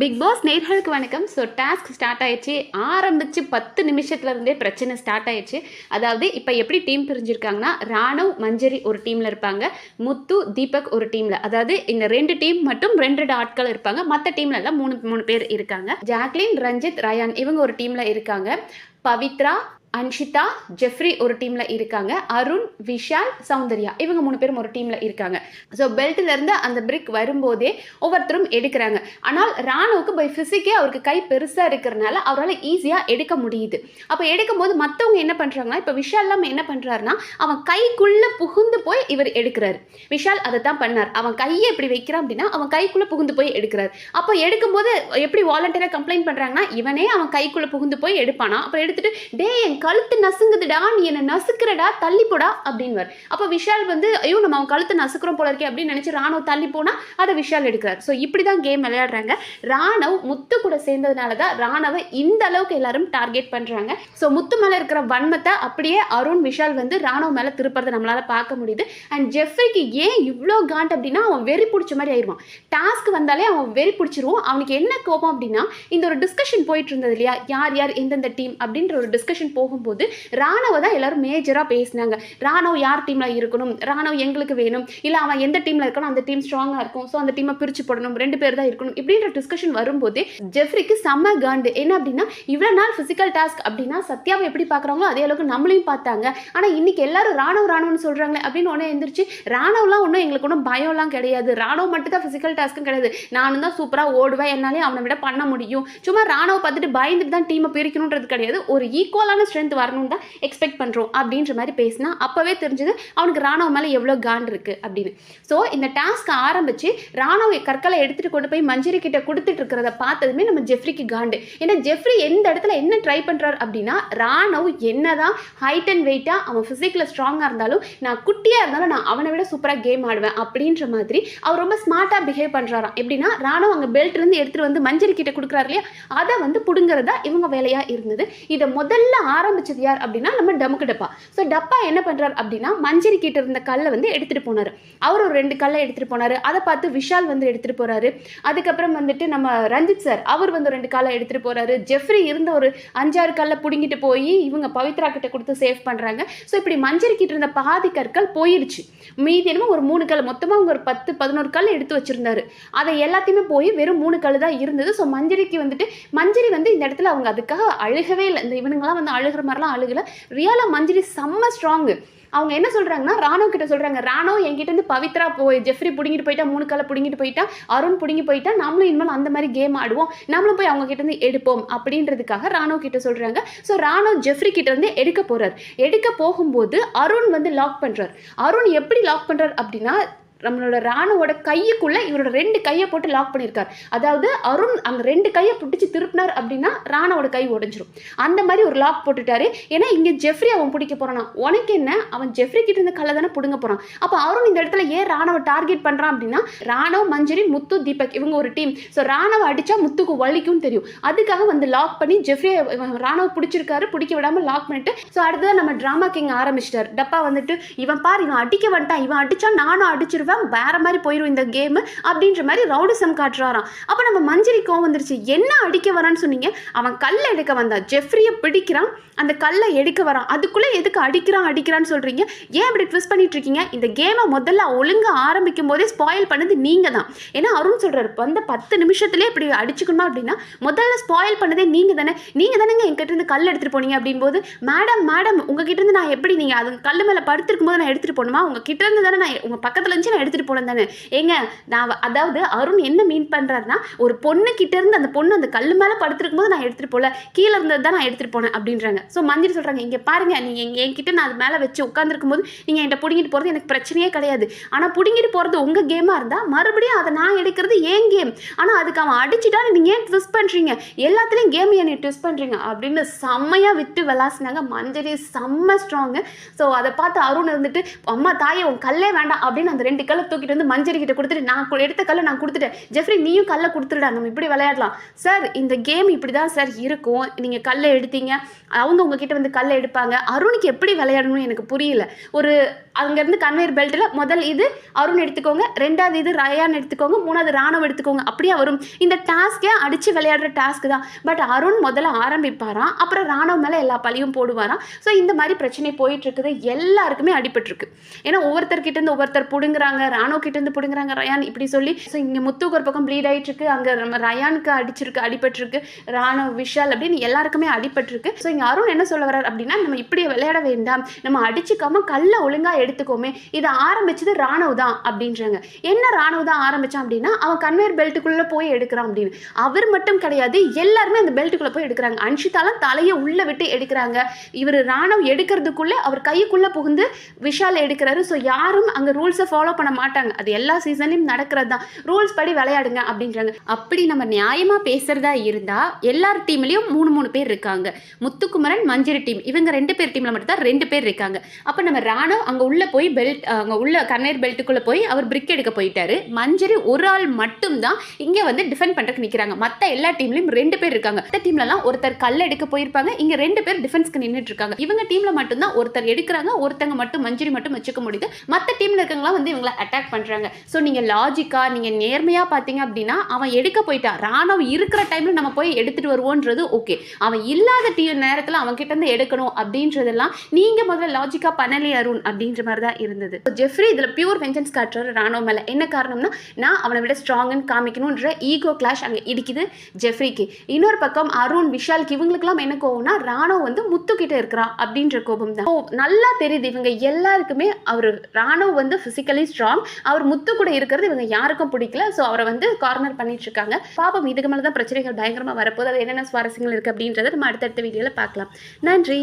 Big pass நேர்களுக்கு வணக்கம். So task start ஆயிடுச்சு. ஆரம்பிச்சு பத்து நிமிஷத்துல இருந்தே பிரச்சனை ஸ்டார்ட் ஆயிடுச்சு. அதாவது இப்போ எப்படி டீம் பிரிஞ்சிருக்காங்கன்னா ராணவ் மஞ்சரி ஒரு டீமில் இருப்பாங்க. முத்து தீபக் ஒரு டீமில் அதாவது இந்த ரெண்டு டீம் மட்டும் ரெண்டு ரெண்டு ஆட்கள் இருப்பாங்க. மற்ற டீம்ல எல்லாம் மூணு மூணு பேர் இருக்காங்க. ஜாக்லின் ரஞ்சித் ரயான் இவங்க ஒரு டீமில் இருக்காங்க. பவித்ரா அன்ஷிதா ஜெஃப்ரி ஒரு டீமில் இருக்காங்க. அருண் விஷால் சௌந்தர்யா. இவங்க மூணு பேரும் ஒரு டீமில் இருக்காங்க. ஸோ பெல்ட்லேருந்து அந்த பிரிக் வரும்போதே ஒவ்வொருத்தரும் எடுக்கிறாங்க. ஆனால் ராணுவுக்கு பை ஃபிசிக்கே அவருக்கு கை பெருசாக இருக்கிறனால அவரால் ஈஸியாக எடுக்க முடியுது. அப்போ எடுக்கும்போது மற்றவங்க என்ன பண்ணுறாங்கன்னா இப்போ விஷால் இல்லாமல் என்ன பண்ணுறாருன்னா அவன் கைக்குள்ளே புகுந்து போய் இவர் எடுக்கிறாரு. விஷால் அதை தான் பண்ணார். அவன் கையை எப்படி வைக்கிறான் அப்படின்னா அவன் கைக்குள்ளே புகுந்து போய் எடுக்கிறார். அப்போ எடுக்கும்போது எப்படி வாலண்டியராக கம்ப்ளைண்ட் பண்ணுறாங்கன்னா இவனே அவன் கைக்குள்ளே புகுந்து போய் எடுப்பானா? அப்போ எடுத்துட்டு டே என் கழுத்து நசுங்குதுடா நீ என்ன நசுக்கிறடா தள்ளி போடா அப்படின்வார் அப்போ விஷால் வந்து ஐயோ நம்ம அவன் கழுத்து நசுக்கிறோம் போல இருக்கே அப்படின்னு நினச்சி ராணுவ தள்ளி போனால் அதை விஷால் எடுக்கிறார். ஸோ இப்படி தான் கேம் விளையாடுறாங்க. ராணவ் முத்து கூட சேர்ந்ததுனால தான் ராணவை இந்த அளவுக்கு எல்லாரும் டார்கெட் பண்ணுறாங்க ஸோ முத்து மேலே இருக்கிற வன்மத்தை அப்படியே அருண் விஷால் வந்து ராணுவ மேலே திருப்பறதை நம்மளால் பார்க்க முடியுது. அண்ட் ஜெஃப்ரிக்கு ஏன் இவ்வளோ காண்ட் அப்படின்னா அவன் வெறி பிடிச்ச மாதிரி ஆயிடுவான் டாஸ்க் வந்தாலே அவன் வெறி பிடிச்சிருவான். அவனுக்கு என்ன கோபம் அப்படின்னா இந்த ஒரு டிஸ்கஷன் போயிட்டு இருந்தது இல்லையா? யார் யார் எந்தெந்த டீம் அப்படின்ற ஒரு டிஸ்கஷன் போகும்போது ராணுவ தான் எல்லாரும் மேஜராக பேசினாங்க. ராணுவ யார் டீமில் இருக்கணும்? ராணுவ எங்களுக்கு வேணும். இல்லை அவன் எந்த டீமில் இருக்கணும் அந்த டீம் ஸ்ட்ராங்காக இருக்கும். ஸோ அந்த டீமை பிரித்து போடணும். ரெண்டு பேர் தான் இருக்கணும். இப்படின்ற டிஸ்கஷன் வரும்போது ஜெஃப்ரிக்கு செம்ம காண்டு. என்ன அப்படின்னா இவ்வளோ நாள் ஃபிசிக்கல் டாஸ்க் அப்படின்னா சத்யாவை எப்படி பார்க்குறாங்களோ அதே அளவுக்கு நம்மளையும் பார்த்தாங்க. ஆனால் இன்னைக்கு எல்லாரும் ராணுவ ராணுவம்னு சொல்கிறாங்களே அப்படின்னு உடனே எந்திரிச்சு ராணுவலாம் ஒன்றும் எங்களுக்கு ஒன்றும் பயம்லாம் கிடையாது. ராணுவ மட்டும் தான் ஃபிசிக்கல் டாஸ்க்கும் கிடையாது. நானும் தான் சூப்பராக ஓடுவேன். என்னாலே அவனை விட பண்ண முடியும். சும்மா ராணுவ பார்த்துட்டு பயந்துட்டு தான் டீமை பிரிக்கணுன்றது கிடையாது. ஒரு ஈக்குவலான ஸ்ட்ரென்த் வரணும்னு தான் எக்ஸ்பெக்ட் பண்ணுறோம் அப்படின்ற மாதிரி பேசினா அப்போவே தெரிஞ்சது அவனுக்கு ராணுவ மேலே எவ்வளோ காண்ட் இருக்குது அப்படின்னு. ஸோ இந்த டாஸ்க் ஆரம்பித்து ராணுவ கற்களை எடுத்துகிட்டு கொண்டு போய் மஞ்சரி கிட்ட கொடுத்துட்டு இருக்கிறத பார்த்ததுமே நம்ம ஜெஃப்ரிக்கு காண்டு. ஏன்னா ஜெஃப்ரி எந்த இடத்துல என்ன ட்ரை பண்ணுறாரு அப்படின்னா ராணவ் என்னதான் ஹைட் அண்ட் வெயிட்டாக அவன் ஃபிசிக்கில் ஸ்ட்ராங்காக இருந்தாலும் நான் குட்டியாக இருந்தாலும் நான் அவனை விட சூப்பராக கேம் ஆடுவேன் அப்படின்ற மாதிரி அவர் ரொம்ப ஸ்மார்ட்டாக பிஹேவ் பண்ணுறாராம் எப்படின்னா ராணுவ அங்கே பெல்ட்லேருந்து எடுத்துகிட்டு வந்து மஞ்சரி கிட்ட கொடுக்குறாரு இல்லையா? அதை வந்து பிடுங்குறதா இவங்க வேலையாக இருந்தது. இதை முதல்ல ஆரம்பிச்சது யார் அப்படின்னா நம்ம டமுக்கு டப்பா. ஸோ டப்பா என்ன பண்ணுறார் அப்படின்னா மஞ்சரி கிட்ட இருந்த கல்லை வந்து எடுத்துகிட்டு போனார். அவர் ஒரு ரெண்டு கல்லை எடுத்துகிட்டு போனார். அதை பார்த்து விஷால் வந்து எடுத்துகிட்டு போகிறாரு அதுக்கப்புறம் வந்துட்டு நம்ம ரஞ்சித் சார் அவர் வந்து ரெண்டு கல்லை எடுத்துகிட்டு போகிறாரு ஜெஃப்ரி இருந்த ஒரு அஞ்சாறு கல்லை பிடுங்கிட்டு போய் இவங்க பவித்ரா கிட்ட கொடுத்து சேவ் பண்ணுறாங்க ஸோ இப்படி மஞ்சரி கிட்ட இருந்த பாதி கற்கள் போயிடுச்சு மீதி என்னமோ ஒரு மூணு கல். மொத்தமாக அவங்க ஒரு பத்து பதினோரு கல் எடுத்து வச்சிருந்தாரு. அதை எல்லாத்தையுமே போய் வெறும் மூணு கல் தான் இருந்தது. ஸோ மஞ்சரிக்கு வந்துட்டு மஞ்சரி வந்து இந்த இடத்துல அவங்க அதுக்காக அழுகவே இல்லை. இந்த இவனுங்களாம் வந்து அழுகிற மாதிரிலாம் அழுகலை ரியலாக மஞ்சரி செம்ம ஸ்ட்ராங்கு அவங்க என்ன சொல்கிறாங்கன்னா ராணுவ கிட்ட சொல்கிறாங்க ராணுவ என்கிட்டருந்து பவித்ரா போய் ஜெஃப்ரி பிடிங்கிட்டு போயிட்டா மூணு காலை பிடிங்கிட்டு போயிட்டா அருண் பிடிங்கி போயிட்டா நம்மளும் இனிமேல் அந்த மாதிரி கேம் ஆடுவோம். நம்மளும் போய் அவங்க கிட்டேருந்து எடுப்போம். அப்படின்றதுக்காக ராணுவ கிட்ட சொல்கிறாங்க ஸோ ராணுவ ஜெஃப்ரி கிட்டேருந்து எடுக்க போகிறார் எடுக்க போகும்போது அருண் வந்து லாக் பண்ணுறார் அருண் எப்படி லாக் பண்ணுறார் அப்படின்னா நம்மளோட ராணுவோட கையுக்குள்ள இவரோட ரெண்டு கையை போட்டு லாக் பண்ணியிருக்கார். அதாவது அருண் அங்கே ரெண்டு கையை பிடிச்சி திருப்பினார் அப்படின்னா ராணாவோட கை உடஞ்சிரும். அந்த மாதிரி ஒரு லாக் போட்டுட்டாரு. ஏன்னா இங்கே ஜெஃப்ரி அவன் பிடிக்க போறானா உனக்கு என்ன? அவன் ஜெஃப்ரி கிட்ட இருந்த கல்லை தானே பிடுங்க போறான். அப்போ அருண் இந்த இடத்துல ஏன் ராணுவ டார்கெட் பண்ணுறான் அப்படின்னா ராணவ் மஞ்சரி முத்து தீபக் இவங்க ஒரு டீம் ஸோ ராணுவ அடித்தா முத்துக்கு வலிக்கும் தெரியும். அதுக்காக வந்து லாக் பண்ணி ஜெஃப்ரி ராணுவ பிடிச்சிருக்காரு பிடிக்க விடாமல் லாக் பண்ணிட்டு ஸோ அடுத்ததான் நம்ம ட்ராமா கிங் ஆரம்பிச்சிட்டார். டப்பா வந்துட்டு இவன் பார் இவன் அடிக்க வந்துட்டான். இவன் அடித்தா நானும் அடிச்சிருவேன். தான் வேற மாதிரி போயிடும் இந்த கேமு அப்படின்ற மாதிரி ரவுடிசம் காட்டுறாராம். அப்போ நம்ம மஞ்சரி கோவம் வந்துருச்சு. என்ன அடிக்க வரான்னு சொன்னீங்க? அவன் கல்லை எடுக்க வந்தான் ஜெஃப்ரியை பிடிக்கிறான். அந்த கல்லை எடுக்க வரான். அதுக்குள்ளே எதுக்கு அடிக்கிறான் அடிக்கிறான்னு சொல்கிறீங்க ஏன் இப்படி ட்விஸ்ட் பண்ணிட்டு இருக்கீங்க? இந்த கேமை முதல்ல ஒழுங்காக ஆரம்பிக்கும் போதே ஸ்பாயில் பண்ணது நீங்கள் தான். ஏன்னா அருண் சொல்கிறார் வந்த பத்து நிமிஷத்துலேயே இப்படி அடிச்சுக்கணும் அப்படின்னா முதல்ல ஸ்பாயில் பண்ணதே நீங்கள் தானே. நீங்கள் தானேங்க என்கிட்ட இருந்து கல் எடுத்துகிட்டு போனீங்க அப்படின்போது மேடம் மேடம் உங்ககிட்ட இருந்து நான் எப்படி நீங்கள் அது கல் மேலே படுத்திருக்கும் போது நான் எடுத்துகிட்டு போகணுமா? உங்ககிட்ட இருந்து தானே நான் உங்கள் பக்கத்தில் இருந்துச்சு நான் எடுத்துகிட்டு போனேன் தானே. ஏங்க நான் அதாவது அருண் என்ன மீன் பண்ணுறாருன்னா ஒரு பொண்ணு கிட்ட இருந்து அந்த பொண்ணு அந்த கல் மேலே படுத்திருக்கும் போது நான் எடுத்துகிட்டு போகல கீழே இருந்தது தான் நான் எடுத்துகிட்டு போனேன் அப்படின்றாங்க. ஸோ மந்திரி சொல்கிறாங்க இங்கே பாருங்க நீங்கள் எங்கள் என்கிட்ட நான் அது மேலே வச்சு உட்காந்துருக்கும் போது நீங்கள் என்கிட்ட பிடிங்கிட்டு போகிறது எனக்கு பிரச்சனையே கிடையாது. ஆனால் பிடிங்கிட்டு போகிறது உங்கள் கேமாக இருந்தால் மறுபடியும் அதை நான் எடுக்கிறது ஏன் கேம் ஆனால் அதுக்கு அவன் அடிச்சுட்டா நீங்கள் ஏன் ட்விஸ்ட் பண்ணுறீங்க எல்லாத்துலேயும் கேம் என்னை ட்விஸ்ட் பண்ணுறீங்க அப்படின்னு செம்மையாக விட்டு விளாசினாங்க. மஞ்சரி செம்ம ஸ்ட்ராங்கு ஸோ அதை பார்த்து அருண் இருந்துட்டு அம்மா தாயே உன் கல்லே வேண்டாம். அப்படின்னு அந்த ரெண்டு ரெண்டு கல்லை தூக்கிட்டு வந்து மஞ்சரி கிட்ட கொடுத்துட்டு நான் எடுத்த கல்லை நான் கொடுத்துட்டேன். ஜெஃப்ரி நீயும் கல்லை கொடுத்துடா நம்ம இப்படி விளையாடலாம். சார் இந்த கேம் இப்படி தான் சார் இருக்கும். நீங்கள் கல்லை எடுத்தீங்க. அவங்க உங்ககிட்ட வந்து கல்லை எடுப்பாங்க. அருணுக்கு எப்படி விளையாடணும்னு எனக்கு புரியல. ஒரு அங்கேருந்து கன்வேயர் பெல்ட்டில் முதல் இது அருண் எடுத்துக்கோங்க. ரெண்டாவது இது ரயான் எடுத்துக்கோங்க. மூணாவது ராணுவம் எடுத்துக்கோங்க. அப்படியே வரும். இந்த டாஸ்க்கே அடித்து விளையாடுற டாஸ்க் தான். பட் அருண் முதல்ல ஆரம்பிப்பாராம். அப்புறம் ராணுவம் மேலே எல்லா பழியும் போடுவாராம். ஸோ இந்த மாதிரி பிரச்சனை போயிட்டுருக்குது எல்லாருக்குமே அடிபட்டுருக்கு. ஏன்னா ஒவ்வொருத்தர்கிட்ட இருந்து ஒவ்வொருத்தர் பிடுங்குறாங்க. ராணுவ கிட்ட இருந்து பிடுங்குறாங்க. ரயான் இப்படி சொல்லி ஸோ இங்கே முத்துக்கு ஒரு பக்கம் ப்ளீட் ஆயிட்டு இருக்கு அங்கே நம்ம ரயானுக்கு அடிச்சிருக்கு அடிபட்டிருக்கு. ராணுவ விஷால் அப்படின்னு எல்லாருக்குமே அடிபட்டிருக்கு. ஸோ இங்கே அருண் என்ன சொல்ல வர்றார் அப்படின்னா நம்ம இப்படி விளையாட வேண்டாம். நம்ம அடிச்சுக்காம கல்லை ஒழுங்காக எடுத்துக்கோமே. இதை ஆரம்பிச்சது ராணுவ தான் அப்படின்றாங்க. என்ன ராணுவ தான் ஆரம்பிச்சான் அப்படின்னா அவன் கன்வேர் பெல்ட்டுக்குள்ளே போய் எடுக்கிறான் அப்படின்னு. அவர் மட்டும் கிடையாது எல்லாருமே அந்த பெல்ட்டுக்குள்ள போய் எடுக்கிறாங்க. அன்ஷிதாலாம் தலையை உள்ளே விட்டு எடுக்கிறாங்க. இவர் ராணுவ எடுக்கிறதுக்குள்ளே அவர் கைக்குள்ளே புகுந்து விஷால் எடுக்கிறாரு. ஸோ யாரும் அங்கே ரூல்ஸை ஃபாலோ பண்ண மாட்டாங்க. அது எல்லா சீசன்லையும் நடக்கிறது தான் ரூல்ஸ் படி விளையாடுங்க அப்படின்றாங்க. அப்படி நம்ம நியாயமா பேசுறதா இருந்தா எல்லார் டீம்லயும் மூணு மூணு பேர் இருக்காங்க. முத்துக்குமரன் மஞ்சரி டீம் இவங்க ரெண்டு பேர் டீம்ல மட்டும்தான் ரெண்டு பேர் இருக்காங்க. அப்ப நம்ம ராணவ் அங்க உள்ள போய் பெல்ட் அங்க உள்ள கன்வேயர் பெல்ட்டுக்குள்ள போய் அவர் பிரிக் எடுக்க போயிட்டாரு. மஞ்சரி ஒரு ஆள் மட்டும் தான் இங்க வந்து டிஃபெண்ட் பண்றதுக்கு நிக்கிறாங்க. மத்த எல்லா டீம்லயும் ரெண்டு பேர் இருக்காங்க. மத்த டீம்லலாம் ஒருத்தர் கல் எடுக்க போயிருப்பாங்க. இங்க ரெண்டு பேர் டிஃபென்ஸ்க்கு நின்றுட்டு இருக்காங்க இவங்க டீம்ல மட்டும்தான் ஒருத்தர் எடுக்கிறாங்க. ஒருத்தங்க மட்டும் மஞ்சரி மட்டும் வச்சுக்க முடியுது. மத்த டீம்ல இருக்கவங்களாம் வந்து இவங்களை அட்டாக் பண்ணுறாங்க ஸோ நீங்கள் லாஜிக்கா நீங்கள் நேர்மையாக பார்த்தீங்க அப்படின்னா அவன் எடுக்க போயிட்டான். ராணுவம் இருக்கிற டைமில் நம்ம போய் எடுத்துகிட்டு வருவோன்றது ஓகே அவன் இல்லாத டீ நேரத்தில் அவன் கிட்டேருந்து எடுக்கணும் அப்படின்றதெல்லாம் நீங்க முதல்ல லாஜிக்கா பண்ணலே அருண் அப்படின்ற மாதிரி தான் இருந்தது. ஜெஃப்ரி இதில் பியூர் வெஞ்சன்ஸ் காட்டுறாரு ராணுவ மேலே. என்ன காரணம்னா நான் அவனை விட ஸ்ட்ராங்னு காமிக்கணுன்ற ஈகோ கிளாஷ் அங்கே இடிக்குது ஜெஃப்ரிக்கு இன்னொரு பக்கம் அருண் விஷாலுக்கு இவங்களுக்குலாம் என்ன கோவம்னா ராணுவ வந்து முத்துக்கிட்ட இருக்கிறான் அப்படின்ற கோபம் தான். நல்லா தெரியுது இவங்க எல்லாருக்குமே அவர் ராணுவ வந்து பிசிக்கலி ஸ்ட்ராங் அவர் முத்து கூட இருக்கிறது இவங்க யாருக்கும் பிடிக்கல. ஸோ அவரை வந்து கார்னர் பண்ணிட்டு இருக்காங்க பாப்போம் இதுக்கு மேலே தான் பிரச்சனைகள் பயங்கரமாக வரப்போகுது. அது என்னென்ன சுவாரஸ்யங்கள் இருக்குது அப்படின்றத நம்ம அடுத்தடுத்த வீடியோவில் பார்க்கலாம். நன்றி.